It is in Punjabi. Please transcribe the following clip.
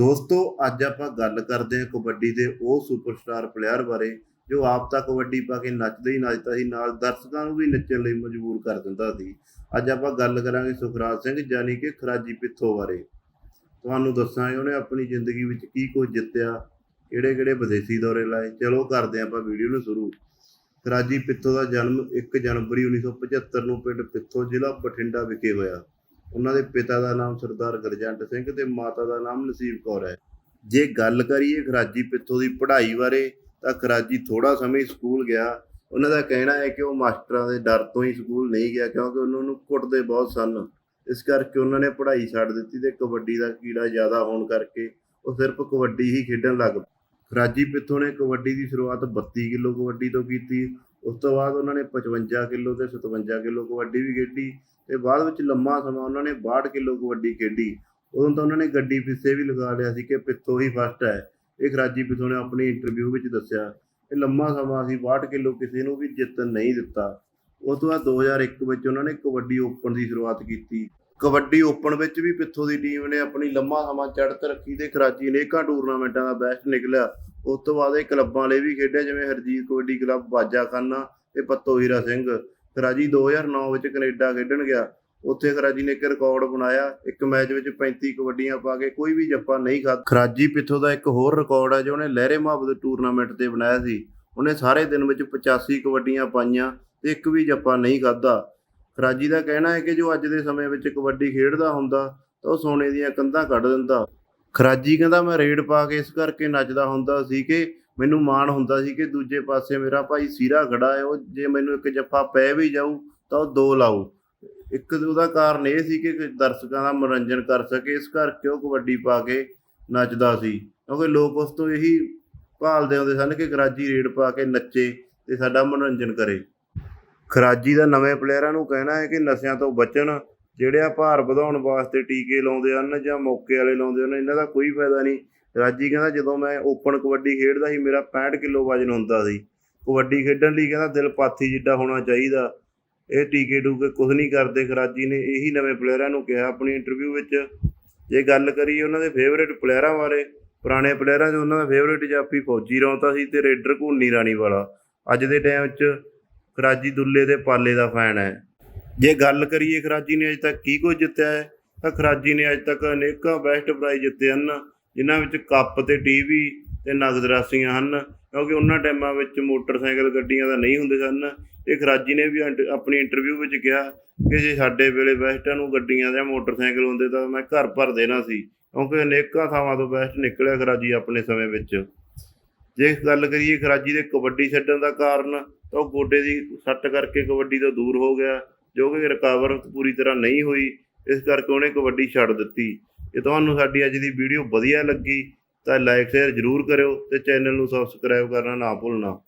ਦੋਸਤੋ, ਅੱਜ ਆਪਾਂ ਗੱਲ ਕਰਦੇ ਹਾਂ ਕਬੱਡੀ ਦੇ ਉਹ ਸੁਪਰਸਟਾਰ ਪਲੇਅਰ ਬਾਰੇ, ਜੋ ਆਪ ਤਾਂ ਕਬੱਡੀ ਪਾ ਕੇ ਨੱਚਦਾ ਹੀ ਨੱਚਦਾ ਸੀ, ਨਾਲ ਦਰਸ਼ਕਾਂ ਨੂੰ ਵੀ ਨੱਚਣ ਲਈ ਮਜਬੂਰ ਕਰ ਦਿੰਦਾ ਸੀ। ਅੱਜ ਆਪਾਂ ਗੱਲ ਕਰਾਂਗੇ ਸੁਖਰਾਜ ਸਿੰਘ, ਯਾਨੀ ਕਿ ਖਰਾਜੀ ਪਿੱਥੋ ਬਾਰੇ। ਤੁਹਾਨੂੰ ਦੱਸਾਂਗੇ ਉਹਨੇ ਆਪਣੀ ਜ਼ਿੰਦਗੀ ਵਿੱਚ ਕੀ ਕੁਝ ਜਿੱਤਿਆ ਕਿਹੜੇ ਕਿਹੜੇ ਵਿਦੇਸ਼ੀ ਦੌਰੇ ਲਾਏ। ਚਲੋ, ਕਰਦੇ ਹਾਂ ਆਪਾਂ ਵੀਡੀਓ ਨੂੰ ਸ਼ੁਰੂ। ਖਰਾਜੀ ਪਿੱਥੋ ਦਾ ਜਨਮ 1 ਜਨਵਰੀ 1975 ਨੂੰ ਪਿੰਡ ਪਿੱਥੋ ਜ਼ਿਲ੍ਹਾ ਬਠਿੰਡਾ ਵਿਖੇ ਹੋਇਆ। ਉਹਨਾਂ ਦੇ ਪਿਤਾ ਦਾ ਨਾਮ ਸਰਦਾਰ ਗਰਜੰਟ ਸਿੰਘ ਤੇ ਮਾਤਾ ਦਾ ਨਾਮ ਨਸੀਬ ਕੌਰ ਹੈ। ਜੇ ਗੱਲ ਕਰੀਏ ਖਰਾਜੀ ਪਿੱਥੋਂ ਦੀ ਪੜ੍ਹਾਈ ਬਾਰੇ, ਤਾਂ ਖਰਾਜੀ ਥੋੜਾ ਸਮੇਂ ਸਕੂਲ ਗਿਆ। ਉਹਨਾਂ ਦਾ ਕਹਿਣਾ ਹੈ ਕਿ ਉਹ ਮਾਸਟਰਾਂ ਦੇ ਡਰ ਤੋਂ ਹੀ ਸਕੂਲ ਨਹੀਂ ਗਿਆ, ਕਿਉਂਕਿ ਉਹਨਾਂ ਨੂੰ ਕੁੱਟਦੇ ਬਹੁਤ ਸਨ। ਇਸ ਕਰਕੇ ਉਹਨਾਂ ਨੇ ਪੜ੍ਹਾਈ ਛੱਡ ਦਿੱਤੀ ਤੇ ਕਬੱਡੀ ਦਾ ਕੀੜਾ ਜ਼ਿਆਦਾ ਹੋਣ ਕਰਕੇ ਉਹ ਸਿਰਫ ਕਬੱਡੀ ਹੀ ਖੇਡਣ ਲੱਗ ਪਏ। ਖਰਾਜੀ ਪਿੱਥੋਂ ਨੇ ਕਬੱਡੀ ਦੀ ਸ਼ੁਰੂਆਤ 32 ਕਿਲੋ ਕਬੱਡੀ ਤੋਂ ਕੀਤੀ। ਉਸ ਤੋਂ ਬਾਅਦ ਉਹਨਾਂ ਨੇ 55 ਕਿਲੋ ਤੇ 57 ਕਿਲੋ ਕਬੱਡੀ ਵੀ ਖੇਡੀ ਤੇ ਬਾਅਦ ਵਿੱਚ ਲੰਮਾ ਸਮਾਂ ਉਹਨਾਂ ਨੇ 62 ਕਿਲੋ ਕਬੱਡੀ ਖੇਡੀ। ਉਦੋਂ ਤਾਂ ਉਹਨਾਂ ਨੇ ਗੱਡੀ ਪਿੱਛੇ ਵੀ ਲਗਾ ਲਿਆ ਸੀ ਕਿ ਪਿੱਥੋਂ ਹੀ ਫਸਟ ਹੈ। ਇਹ ਖਰਾਜੀ ਪਿੱਥੋਂ ਨੇ ਆਪਣੀ ਇੰਟਰਵਿਊ ਵਿੱਚ ਦੱਸਿਆ ਇਹ ਲੰਮਾ ਸਮਾਂ ਅਸੀਂ 62 ਕਿਲੋ ਕਿਸੇ ਨੂੰ ਵੀ ਜਿੱਤ ਨਹੀਂ ਦਿੱਤਾ। ਉਸ ਤੋਂ ਬਾਅਦ 2001 ਵਿੱਚ ਉਹਨਾਂ ਨੇ ਕਬੱਡੀ ਓਪਨ ਦੀ ਸ਼ੁਰੂਆਤ ਕੀਤੀ। ਕਬੱਡੀ ਓਪਨ ਵਿੱਚ ਵੀ ਪਿੱਥੋਂ ਦੀ ਟੀਮ ਨੇ ਆਪਣੀ ਲੰਮਾ ਸਮਾਂ ਚੜ੍ਹਤ ਰੱਖੀ ਤੇ ਕਰਾਚੀ ਅਨੇਕਾਂ ਟੂਰਨਾਮੈਂਟਾਂ ਦਾ ਬੈਸਟ ਨਿਕਲਿਆ। ਉਸ ਤੋਂ ਬਾਅਦ ਇਹ ਕਲੱਬਾਂ ਲਈ ਵੀ ਖੇਡਿਆ, ਜਿਵੇਂ ਹਰਜੀਤ ਕਬੱਡੀ ਕਲੱਬ, ਬਾਜਾ ਖਾਨਾ ਤੇ ਪੱਤੋ ਹੀਰਾ ਸਿੰਘ। ਖਰਾਜੀ 2009 ਵਿੱਚ ਕੈਨੇਡਾ ਖੇਡਣ ਗਿਆ। ਉੱਥੇ ਖਰਾਜੀ ਨੇ ਇੱਕ ਰਿਕਾਰਡ ਬਣਾਇਆ। ਇੱਕ ਮੈਚ ਵਿੱਚ 35 ਕਬੱਡੀਆਂ ਪਾ ਕੇ ਕੋਈ ਵੀ ਜੱਫਾ ਨਹੀਂ ਖਾ ਖਰਾਜੀ ਪਿੱਥੋਂ ਦਾ ਇੱਕ ਹੋਰ ਰਿਕਾਰਡ ਹੈ, ਜੋ ਉਹਨੇ ਲਹਿਰੇ ਮੁਹੱਬਤ ਟੂਰਨਾਮੈਂਟ ਤੇ ਬਣਾਇਆ ਸੀ। ਉਹਨੇ ਸਾਰੇ ਦਿਨ ਵਿੱਚ 85 ਕਬੱਡੀਆਂ ਪਾਈਆਂ ਤੇ ਇੱਕ ਵੀ ਜੱਫਾ ਨਹੀਂ ਖਾਧਾ। ਖਰਾਜੀ ਦਾ ਕਹਿਣਾ ਹੈ ਕਿ ਜੋ ਅੱਜ ਦੇ ਸਮੇਂ ਵਿੱਚ ਕਬੱਡੀ ਖੇਡਦਾ ਹੁੰਦਾ, ਤਾਂ ਉਹ ਸੋਨੇ ਦੀਆਂ ਕੰਧਾਂ ਕੱਢ ਦਿੰਦਾ। ਖਰਾਜੀ ਕਹਿੰਦਾ, ਮੈਂ ਰੇਡ ਪਾ ਕੇ ਇਸ ਕਰਕੇ ਨੱਚਦਾ ਹੁੰਦਾ ਸੀ ਕਿ ਮੈਨੂੰ ਮਾਣ ਹੁੰਦਾ ਸੀ ਕਿ ਦੂਜੇ ਪਾਸੇ ਮੇਰਾ ਭਾਈ ਸੀਰਾ ਖੜਾ ਹੈ। ਉਹ ਜੇ ਮੈਨੂੰ ਇੱਕ ਜੱਫਾ ਪੈ ਵੀ ਜਾਊ, ਤਾਂ ਉਹ ਦੋ ਲਾਊ। ਇੱਕ ਉਹਦਾ ਕਾਰਨ ਇਹ ਸੀ ਕਿ ਦਰਸ਼ਕਾਂ ਦਾ ਮਨੋਰੰਜਨ ਕਰ ਸਕੇ, ਇਸ ਕਰਕੇ ਉਹ ਕਬੱਡੀ ਪਾ ਕੇ ਨੱਚਦਾ ਸੀ। ਕਿਉਂਕਿ ਲੋਕ ਉਸ ਤੋਂ ਇਹੀ ਭਾਲਦੇ ਹੁੰਦੇ ਸਨ ਕਿ ਖਰਾਜੀ ਰੇਡ ਪਾ ਕੇ ਨੱਚੇ ਤੇ ਸਾਡਾ ਮਨੋਰੰਜਨ ਕਰੇ। ਖਰਾਜੀ ਦਾ ਨਵੇਂ ਪਲੇਅਰਾਂ ਨੂੰ ਕਹਿਣਾ ਹੈ ਕਿ ਨਸ਼ਿਆਂ ਤੋਂ ਬਚਣ, ਜਿਹੜੇ ਆ ਭਾਰ ਵਧਾਉਣ ਵਾਸਤੇ ਟੀਕੇ ਲਾਉਂਦੇ ਹਨ ਜਾਂ ਮੌਕੇ ਵਾਲੇ ਲਾਉਂਦੇ ਹਨ, ਇਹਨਾਂ ਦਾ ਕੋਈ ਫਾਇਦਾ ਨਹੀਂ। ਰਾਜੀ ਕਹਿੰਦਾ, ਜਦੋਂ ਮੈਂ ਓਪਨ ਕਬੱਡੀ ਖੇਡਦਾ ਸੀ, ਮੇਰਾ 65 ਕਿਲੋ ਵਜਨ ਹੁੰਦਾ ਸੀ। ਕਬੱਡੀ ਖੇਡਣ ਲਈ ਕਹਿੰਦਾ, ਦਿਲ ਪਾਥੀ ਜਿੱਡਾ ਹੋਣਾ ਚਾਹੀਦਾ। ਇਹ ਟੀਕੇ ਟੂਕੇ ਕੁਝ ਨਹੀਂ ਕਰਦੇ। ਖਰਾਜੀ ਨੇ ਇਹੀ ਨਵੇਂ ਪਲੇਅਰਾਂ ਨੂੰ ਕਿਹਾ ਆਪਣੀ ਇੰਟਰਵਿਊ ਵਿੱਚ। ਜੇ ਗੱਲ ਕਰੀਏ ਉਹਨਾਂ ਦੇ ਫੇਵਰੇਟ ਪਲੇਅਰਾਂ ਬਾਰੇ, ਪੁਰਾਣੇ ਪਲੇਅਰਾਂ 'ਚ ਉਹਨਾਂ ਦਾ ਫੇਵਰੇਟ ਜਾਫੀ ਫੌਜੀ ਰੌਂਤਾ ਸੀ ਤੇ ਰੇਡਰ ਘੂਨੀ ਰਾਣੀ ਵਾਲਾ। ਅੱਜ ਦੇ ਟਾਈਮ 'ਚ ਖਰਾਜੀ ਦੁੱਲੇ ਦੇ ਪਾਲੇ ਦਾ ਫੈਨ ਹੈ। ਜੇ ਗੱਲ ਕਰੀਏ ਖਰਾਜੀ ਨੇ ਅਜੇ ਤੱਕ ਕੀ ਕੁਝ ਜਿੱਤਿਆ ਹੈ, ਤਾਂ ਖਰਾਜੀ ਨੇ ਅਜੇ ਤੱਕ ਅਨੇਕਾਂ ਬੈਸਟ ਪ੍ਰਾਈਜ਼ ਜਿੱਤੇ ਹਨ, ਜਿਨ੍ਹਾਂ ਵਿੱਚ ਕੱਪ ਤੇ ਟੀਵੀ ਤੇ ਨਗਦ ਰਾਸ਼ੀਆਂ ਹਨ, ਕਿਉਂਕਿ ਉਹਨਾਂ ਟਾਈਮਾਂ ਵਿੱਚ ਮੋਟਰਸਾਈਕਲ ਗੱਡੀਆਂ ਦਾ ਨਹੀਂ ਹੁੰਦੇ ਸਨ। ਇਹ ਖਰਾਜੀ ਨੇ ਵੀ ਅੰਟ- ਆਪਣੀ ਇੰਟਰਵਿਊ ਵਿੱਚ ਕਿਹਾ ਕਿ ਜੇ ਸਾਡੇ ਵੇਲੇ ਬੈਸਟਾਂ ਨੂੰ ਗੱਡੀਆਂ ਜਾਂ ਮੋਟਰਸਾਈਕਲ ਹੁੰਦੇ ਤਾਂ ਮੈਂ ਘਰ ਭਰ ਦੇਣਾ ਸੀ, ਕਿਉਂਕਿ ਅਨੇਕਾਂ ਥਾਵਾਂ ਤੋਂ ਬੈਸਟ ਨਿਕਲਿਆ ਖਰਾਜੀ ਆਪਣੇ ਸਮੇਂ ਵਿੱਚ। ਜੇ ਗੱਲ ਕਰੀਏ ਖਰਾਜੀ ਦੇ ਕਬੱਡੀ ਛੱਡਣ ਦਾ ਕਾਰਨ, ਤਾਂ ਉਹ ਗੋਡੇ ਦੀ ਸੱਟ ਕਰਕੇ ਕਬੱਡੀ ਤੋਂ ਦੂਰ ਹੋ ਗਿਆ, ਜੋ ਕਿ ਰਿਕਵਰ ਪੂਰੀ ਤਰ੍ਹਾਂ ਨਹੀਂ ਹੋਈ, ਇਸ ਕਰਕੇ ਉਹਨੇ ਕਬੱਡੀ ਛੱਡ ਦਿੱਤੀ। ਜੇ ਤੁਹਾਨੂੰ ਸਾਡੀ ਅੱਜ ਦੀ ਵੀਡੀਓ ਵਧੀਆ ਲੱਗੀ, ਤਾਂ ਲਾਈਕ ਸ਼ੇਅਰ ਜ਼ਰੂਰ ਕਰਿਓ ਤੇ ਚੈਨਲ ਨੂੰ ਸਬਸਕ੍ਰਾਈਬ ਕਰਨਾ ਨਾ ਭੁੱਲਣਾ।